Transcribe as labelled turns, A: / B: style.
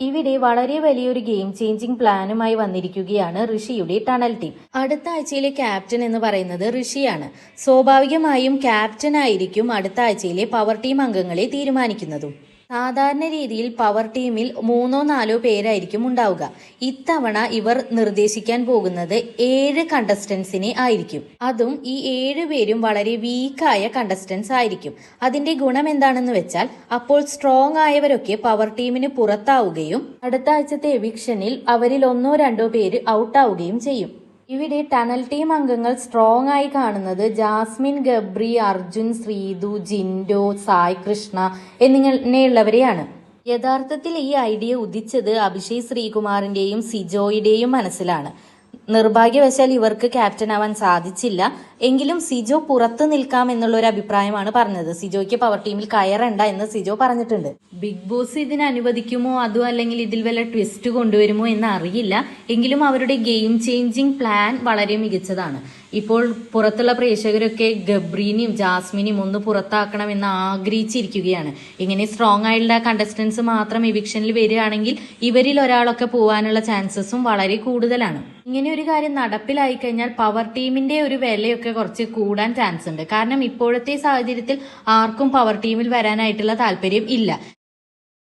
A: ഇവിടെ വളരെ വലിയൊരു ഗെയിം ചേഞ്ചിങ് പ്ലാനുമായി വന്നിരിക്കുകയാണ് ഋഷിയുടെ ടണൽ ടീം അടുത്ത ആഴ്ചയിലെ ക്യാപ്റ്റൻ എന്ന് പറയുന്നത് ഋഷിയാണ്. സ്വാഭാവികമായും ക്യാപ്റ്റൻ ആയിരിക്കും അടുത്ത ആഴ്ചയിലെ പവർ ടീം അംഗങ്ങളെ തീരുമാനിക്കുന്നതും. സാധാരണ രീതിയിൽ പവർ ടീമിൽ മൂന്നോ നാലോ പേരായിരിക്കും ഉണ്ടാവുക. ഇത്തവണ ഇവർ നിർദ്ദേശിക്കാൻ പോകുന്നത് ഏഴ് കണ്ടസ്റ്റൻസിനെ ആയിരിക്കും. അതും ഈ ഏഴ് പേരും വളരെ വീക്കായ കണ്ടസ്റ്റൻസ് ആയിരിക്കും. അതിന്റെ ഗുണം എന്താണെന്ന് വെച്ചാൽ അപ്പോൾ സ്ട്രോങ് ആയവരൊക്കെ പവർ ടീമിന് പുറത്താവുകയും അടുത്ത ആഴ്ചത്തെ എവിക്ഷനിൽ അവരിൽ ഒന്നോ രണ്ടോ പേര് ഔട്ടാവുകയും ചെയ്യും. ഇവിടെ ടണൽ ടീം അംഗങ്ങൾ സ്ട്രോങ് ആയി കാണുന്നത് ജാസ്മിൻ ഗബ്രി അർജുൻ ശ്രീതു ജിൻഡോ സായ് കൃഷ്ണ എന്നിങ്ങനെയുള്ളവരെയാണ്. യഥാർത്ഥത്തിൽ ഈ ഐഡിയ ഉദിച്ചത് അഭിഷേക് ശ്രീകുമാറിന്റെയും സിജോയുടെയും മനസ്സിലാണ്. നിർഭാഗ്യവശാൽ ഇവർക്ക് ക്യാപ്റ്റൻ ആവാൻ സാധിച്ചില്ല. എങ്കിലും സിജോ പുറത്തു നിൽക്കാം എന്നുള്ള ഒരു അഭിപ്രായമാണ് പറഞ്ഞത്. സിജോയ്ക്ക് പവർ ടീമിൽ കയറണ്ട എന്ന് സിജോ പറഞ്ഞിട്ടുണ്ട്. ബിഗ് ബോസ് ഇതിന് അനുവദിക്കുമോ? അതോ അല്ലെങ്കിൽ ഇതിൽ വല്ല ട്വിസ്റ്റ് കൊണ്ടുവരുമോ എന്ന് അറിയില്ല എങ്കിലും അവരുടെ ഗെയിം ചേഞ്ചിങ് പ്ലാൻ വളരെ മികച്ചതാണ്. ഇപ്പോൾ പുറത്തുള്ള പ്രേക്ഷകരൊക്കെ ഗബ്രീനിയും ജാസ്മിനിയും ഒന്ന് പുറത്താക്കണമെന്ന് ആഗ്രഹിച്ചിരിക്കുകയാണ്. ഇങ്ങനെ സ്ട്രോങ് ആയിട്ടുള്ള കണ്ടസ്റ്റൻസ് മാത്രം എവിക്ഷനിൽ വരികയാണെങ്കിൽ ഇവരിൽ ഒരാളൊക്കെ പോവാനുള്ള ചാൻസസും വളരെ കൂടുതലാണ്. ഇങ്ങനെ ഒരു കാര്യം നടപ്പിലായി കഴിഞ്ഞാൽ പവർ ടീമിന്റെ ഒരു വിലയൊക്കെ കുറച്ച് കൂടാൻ ചാൻസ് ഉണ്ട്. കാരണം ഇപ്പോഴത്തെ സാഹചര്യത്തിൽ ആർക്കും പവർ ടീമിൽ വരാനായിട്ടുള്ള താല്പര്യം ഇല്ല.